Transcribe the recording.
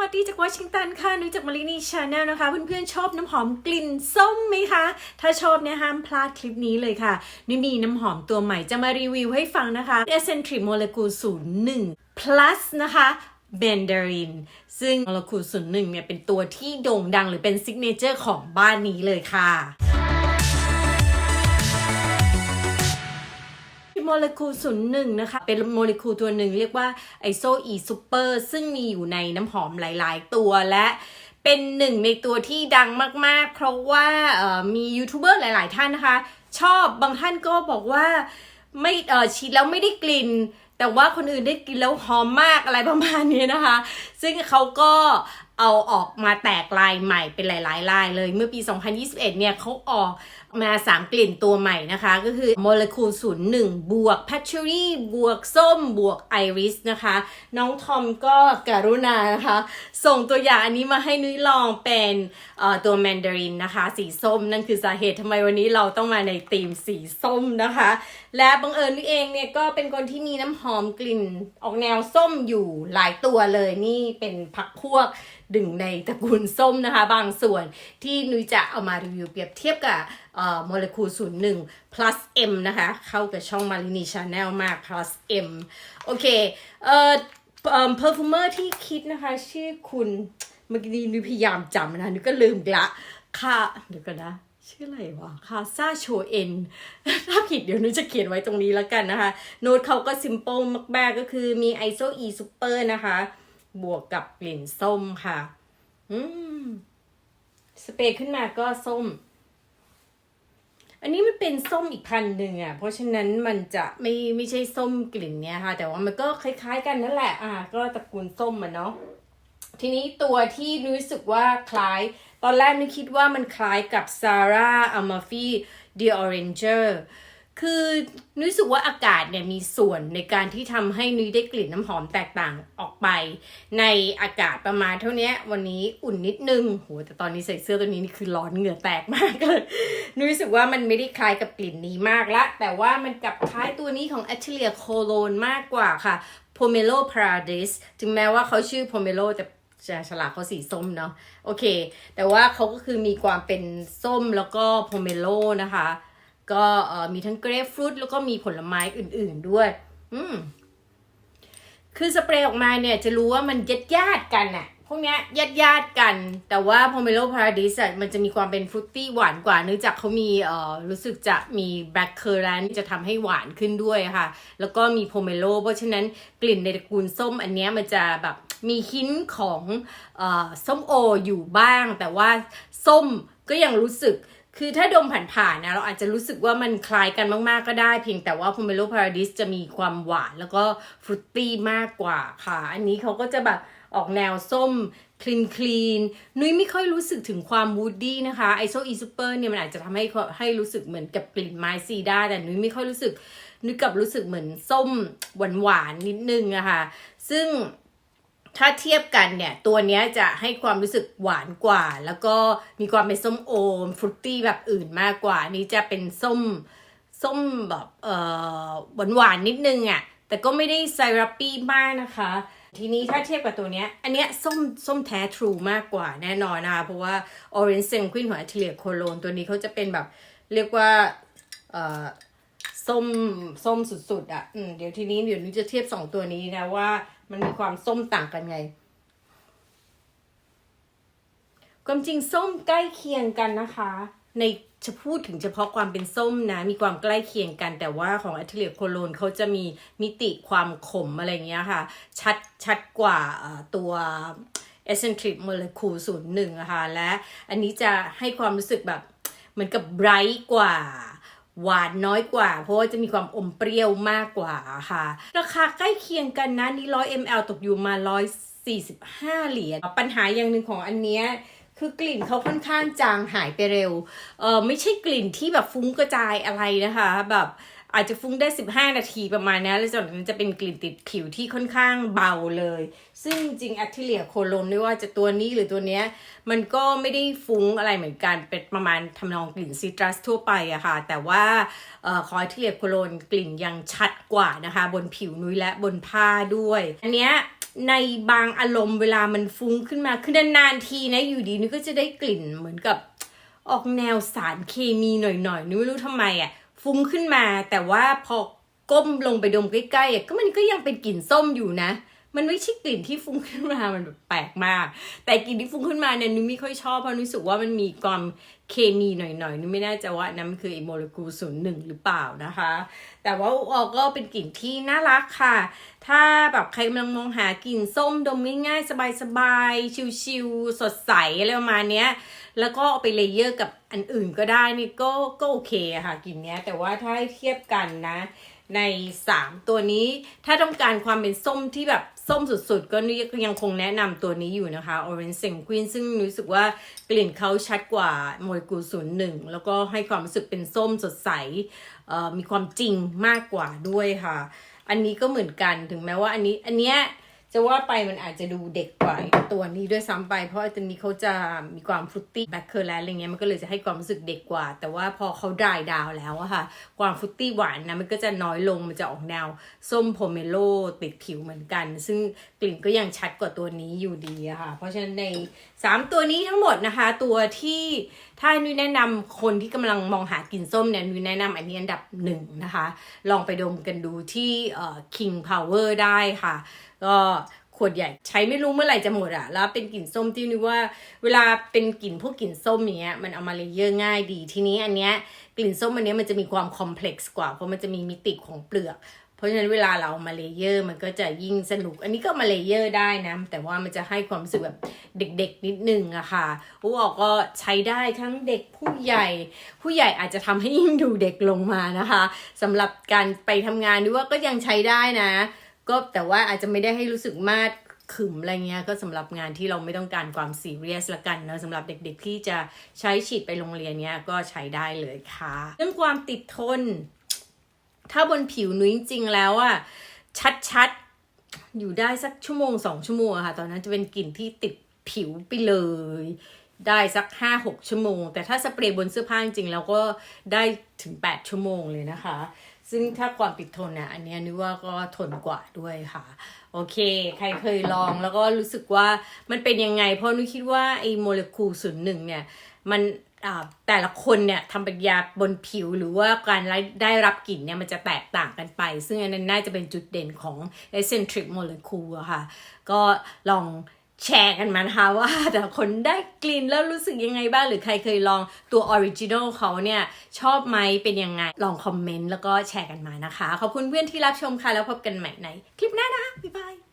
วัสดีจากวอชิงตันค่ะนุ้ยจากมารินีชาแนลนะคะ เพื่อนๆชอบน้ำหอมกลิ่นส้มไหมคะ ถ้าชอบเนี่ยห้ามพลาดคลิปนี้เลยค่ะนุ้ยมีน้ำหอมตัวใหม่จะมารีวิวให้ฟังนะคะ Eccentric Molecule 01 plus นะคะ b e n d a r i n ซึ่ง Molecule 01เนี่ยเป็นตัวที่โด่งดังหรือเป็นซิกเนเจอร์ของบ้านนี้เลยค่ะ โมเลกุลศูนย์หนึ่งนะคะ เป็นโมเลกุลตัวหนึ่งเรียกว่าไอโซอีซูเปอร์ซึ่งมีอยู่ในน้ำหอมหลาย ๆ ตัวและเป็นหนึ่งในตัวที่ดังมาก ๆ เพราะว่ามียูทูบเบอร์หลาย ๆ ท่านนะคะ ชอบบางท่านก็บอกว่าไม่เออฉีดแล้วไม่ได้กลิ่น แต่ว่าคนอื่นได้กลินแล้วหอมมากอะไรประมาณนี้นะคะ ซึ่งเขาก็ เอาออกมาแตกลายใหม่เป็นหลาย ๆ ลายเลย เมื่อปี 2021 เนี่ยเขาออกมา 3 กลิ่นตัวใหม่นะคะ ก็คือโมเลกุล01 บวก p a t c h o r y บวกส้มบวกไอริสนะคะ น้องทอมก็การุณานะคะ ส่งตัวอย่างอันนี้มาให้นุ้ยลองเป็นตัวแมนดารินนะคะ สีส้มนั่นคือสาเหตุทำไมวันนี้เราต้องมาในธีมสีส้มนะคะ และบังเอิญนุ้ยเองเนี่ยก็เป็นคนที่มีน้ำหอมกลิ่นออกแนวส้มอยู่หลายตัวเลยนี่เป็นพักพวกดึงในตระกูลส้มนะคะ บางส่วนที่นุ้ยจะเอามารีวิวเปรียบเทียบกับโมเลกุล01 plus m นะคะ เข้ากับช่องมารินีชาแนลมาก plus m โอเคเอ่อเพอ่อ perfumer ที่คิดนะคะ ชื่อคุณเมื่อกี้นุ้ยพยายามจำนะนุ้ยก็ลืมละค่ะเดี๋ยวกันนะชื่ออะไรวะคาซาโชเอ็น ถ้าผิดเดี๋ยวนุ้ยจะเขียนไว้ตรงนี้แล้วกันนะคะ โน้ตเขาก็ซิม p ป e มากๆก็คือมีไอโซอีซูเปอร์นะคะ บวกกับกลิ่นส้มค่ะ อืม สเปรย์ขึ้นมาก็ส้ม อันนี้มันเป็นส้มอีกพันหนึ่งอะ เพราะฉะนั้นมันจะไม่ไม่ใช่ส้มกลิ่นเนี้ยค่ะ แต่ว่ามันก็คล้าย ๆ กันนั่นแหละ อะก็ตระกูลส้มอะเนาะ ทีนี้ตัวที่รู้สึกว่าคล้าย ตอนแรกนึกคิดว่ามันคล้ายกับ Sarah Amalfi The Oranger คือนุ้ยรู้สึกว่าอากาศเนี่ยมีส่วนในการที่ทำให้นุ้ยได้กลิ่นน้ำหอมแตกต่างออกไป ในอากาศประมาณเท่านี้วันนี้อุ่นนิดนึงโหแต่ตอนนี้ใส่เสื้อตัวนี้นี่คือร้อนเหงื่อแตกมากเลยนุ้ยรู้สึกว่ามันไม่ได้คล้ายกับกลิ่นนี้มากละ แต่ว่ามันกับคล้ายตัวนี้ของ Atelier Cologne มากกว่าค่ะ Pomelo Paradis ถึงแม้ว่าเขาชื่อ Pomelo แต่จะฉลากเขาสีส้มเนาะโอเค แต่ว่าเขาก็คือมีความเป็นส้มแล้วก็โพเมโลนะคะ ก็มีทั้งเกรฟฟรุตแล้วก็มีผลไม้อื่นๆด้วย อืมคือสเปรย์ออกมาเนี่ยจะรู้ว่ามันญาติญาติกันอะพวกเนี้ยญาติญาติกัน แต่ว่าพอเมโลพาราดิสมันจะมีความเป็นฟรุตตี้หวานกว่า เนื่องจากเขามีเอ่อรู้สึกจะมีแบล็คเคอร์แรนจะทำให้หวานขึ้นด้วยค่ะ แล้วก็มีโพเมโลเพราะฉะนั้นกลิ่นในตระกูลส้มอันเนี้ยมันจะแบบมีหินของเอ่อส้มโออยู่บ้าง แต่ว่าส้มก็ยังรู้สึก คือถ้าดมผ่านๆนะเราอาจจะรู้สึกว่ามันคล้ายกันมากๆก็ได้ เพียงแต่ว่า Pomelo Paradis จะมีความหวานแล้วก็ฟรุตตี้มากกว่าค่ะ อันนี้เขาก็จะแบบออกแนวส้มคลีนคลีนนุ้ยไม่ค่อยรู้สึกถึงความวูดดี้นะคะไอโซอีซูเปอร์เนี่ยมันอาจจะทำให้ให้รู้สึกเหมือนกับกลิ่นไม้ซีด้าแต่นุ้ยไม่ค่อยรู้สึกนุ้ยกับรู้สึกเหมือนส้มหวานๆนิดนึงอะค่ะซึ่ง ถ้าเทียบกันเนี่ยตัวเนี้ยจะให้ความรู้สึกหวานกว่า แล้วก็มีความเป็นส้มโอมฟรุตตี้แบบอื่นมากกว่านี้จะเป็นส้มส้มแบบเอ่อหวานหวานนิดนึงอะ่ะแต่ก็ไม่ได้ไซรัปปี้มากนะคะ ทีนี้ถ้าเทียบกับตัวเนี้ย อันเนี้ยส้มส้มแท้ทรูมากกว่าแน่นอนนะคะเพราะว่า Orange Sanguine ของ Atelier Cologne ตัวนี้เขาจะเป็นแบบเรียกว่าเอ่อส้มส้มสุดๆอะ่ะเดี๋ยวทีนี้เดี๋ยวนี้จะเทียบสองตัวนี้นะว่า มันมีความส้มต่างกันไง ความจริงส้มใกล้เคียงกันนะคะ ในจะพูดถึงเฉพาะความเป็นส้มนะ มีความใกล้เคียงกัน แต่ว่าของ a t e l i e r Cologne เขาจะมีมิติความขมอะไรเงี้ยค่ะ ชัดชัดกว่าเอ่อตัว Eccentric Molecule 01อะค่ะและอันนี้จะให้ความรู้สึกแบบเหมือนกับไบรท์กว่า หวานน้อยกว่า เพราะว่าจะมีความอมเปรี้ยวมากกว่าค่ะ ราคาใกล้เคียงกันนะนี่100 ml ตกอยู่มา145 เหรียญปัญหาอย่างหนึ่งของอันเนี้ยคือกลิ่นเขาค่อนข้างจางหายไปเร็ว เออไม่ใช่กลิ่นที่แบบฟุ้งกระจายอะไรนะคะ แบบ อาจจะฟุ้งได้ 15 นาทีประมาณนั้แล้วจากนั้นจะเป็นกลิ่นติดผิวที่ค่อนข้างเบาเลย ซึ่งจริงแอัติเลียโคโลนไม่ว่าจะตัวนี้หรือตัวเนี้ย มันก็ไม่ได้ฟุ้งอะไรเหมือนกัน เป็นประมาณทำนองกลิ่นซิตรัสทั่วไปอะค่ะ แต่ว่าออคอยที่เลียโคโลนกลิ่นยังชัดกว่านะคะ บนผิวนุ้ยและบนผ้าด้วย อันเนี้ยในบางอารมณ์เวลามันฟุ้งขึ้นมา คือนานๆทีนะอยู่ดีนี่ก็จะได้กลิ่นเหมือนกับออกแนวสารเคมีหน่อยๆนี่ไม่รู้ทำไมอะ ฟุ้งขึ้นมา แต่ว่าพอก้มลงไปดมใกล้ๆก็มันก็ยังเป็นกลิ่นส้มอยู่นะ มันไม่ใช่กลิ่นที่ฟุ้งขึ้นมา มันแบบแปลกมาก แต่กลิ่นที่ฟุ้งขึ้นมาเนี่ยนุ้ยไม่ค่อยชอบเพราะรู้สึกว่ามันมีความเคมีหน่อยๆนุ้ยไม่แน่ใจว่านั้นมันคือโมเลกุลศูนย์หนึ่งหรือเปล่านะคะ แต่ว่าออกก็เป็นกลิ่นที่น่ารักค่ะ ถ้าแบบใครกำลังมองหากลิ่นส้มดมง่ายๆ สบายๆ ชิลๆ สดใสอะไรประมาณเนี้ย แล้วก็เอาไปเลเยอร์กับอันอื่นก็ได้นี่ก็ก็โอเคค่ะกลิ่นเนี้ย แต่ว่าถ้าให้เทียบกันนะใน 3 ตัวนี้ถ้าต้องการความเป็นส้มที่แบบ ส้มสุดๆ ก็นี่ยังคงแนะนำตัวนี้อยู่นะคะ Orange Sanguine ซึ่งรู้สึกว่ากลิ่นเขาชัดกว่าโมเลกุลศูนย์หนึ่งแล้วก็ให้ความรู้สึกเป็นส้มสดใสมีความจริงมากกว่าด้วยค่ะ อันนี้ก็เหมือนกันถึงแม้ว่าอันนี้อันเนี้ย จะว่าไปมันอาจจะดูเด็กกว่าตัวนี้ด้วยซ้ำไป เพราะตัวนี้เขาจะมีความฟรุตตี้แบล็คเคอร์แลนอะไรเงี้ยมันก็เลยจะให้ความรู้สึกเด็กกว่า แต่ว่าพอเขาดรายดาวแล้วอะค่ะ ความฟรุตตี้หวานนะมันก็จะน้อยลงมันจะออกแนวส้มโพเมโลติดผิวเหมือนกัน ซึ่งกลิ่นก็ยังชัดกว่าตัวนี้อยู่ดีอะค่ะ เพราะฉะนั้นใน 3 ตัวนี้ทั้งหมดนะคะ ตัวที่ถ้านุ้ยแนะนำคนที่กำลังมองหากลิ่นส้มเนี่ยนุ้ยแนะนำอันนี้อันดับหนึ่งนะคะ ลองไปดมกันดูที่เอ่อ King Power ได้ค่ะ ก็ขวดใหญ่ใช้ไม่รู้เมื่อไหร่จะหมดอะแล้วเป็นกลิ่นส้มที่นึกว่า เวลาเป็นกลิ่นพวกกลิ่นส้มอย่างเงี้ยมันเอามาเลเยอร์ง่ายดี ทีนี้อันเนี้ยกลิ่นส้มอันเนี้ยมันจะมีความคอมเพล็กซ์กว่า เพราะมันจะมีมิติของเปลือก เพราะฉะนั้นเวลาเราเอามาเลเยอร์มันก็จะยิ่งสนุก อันนี้ก็มาเลเยอร์ได้นะ แต่ว่ามันจะให้ความรู้สึกแบบเด็กๆ นิดนึงอะค่ะอู้ออกก็ใช้ได้ทั้งเด็กผู้ใหญ่ ผู้ใหญ่อาจจะทำให้ยิ่งดูเด็กลงมานะคะสำหรับการไปทำงานด้วยว่าก็ยังใช้ได้นะ ก็แต่ว่าอาจจะไม่ได้ให้รู้สึกมากขึมอะไรเงี้ยก็สำหรับงานที่เราไม่ต้องการความซีเรียสละกันเนอะสำหรับเด็กๆที่จะใช้ฉีดไปโรงเรียนเนี้ยก็ใช้ได้เลยค่ะ เรื่องความติดทน ถ้าบนผิวนุ้ยจริง ๆ แล้วอะชัดๆ อยู่ได้สักชั่วโมงสองชั่วโมงค่ะ ตอนนั้นจะเป็นกลิ่นที่ติดผิวไปเลย ได้สักห้าหกชั่วโมง แต่ถ้าสเปรย์บนเสื้อผ้าจริงๆแล้วก็ได้ถึงแปดชั่วโมงเลยนะคะ ซึ่งถ้าความติดทนเนี่ยอันนี้นึกว่าก็ทนกว่าด้วยค่ะ โอเค ใครเคยลองแล้วก็รู้สึกว่ามันเป็นยังไง เพราะนุ้ยคิดว่าไอ้โมเลกุลศูนย์หนึ่งเนี่ยมันอ่าแต่ละคนเนี่ยทำปฏิกิริยาบนผิวหรือว่าการได้รับกลิ่นเนี่ยมันจะแตกต่างกันไป ซึ่งอันนั้นน่าจะเป็นจุดเด่นของ eccentric molecule อะค่ะ ก็ลอง แชร์กันมานะคะว่าแต่คนได้กลิ่นแล้วรู้สึกยังไงบ้าง หรือใครเคยลองตัวออริจินอลเขาเนี่ยชอบไหมเป็นยังไง ลองคอมเมนต์แล้วก็แชร์กันมานะคะ ขอบคุณเพื่อนที่รับชมค่ะ แล้วพบกันใหม่ในคลิปหน้านะคะบ๊ายบาย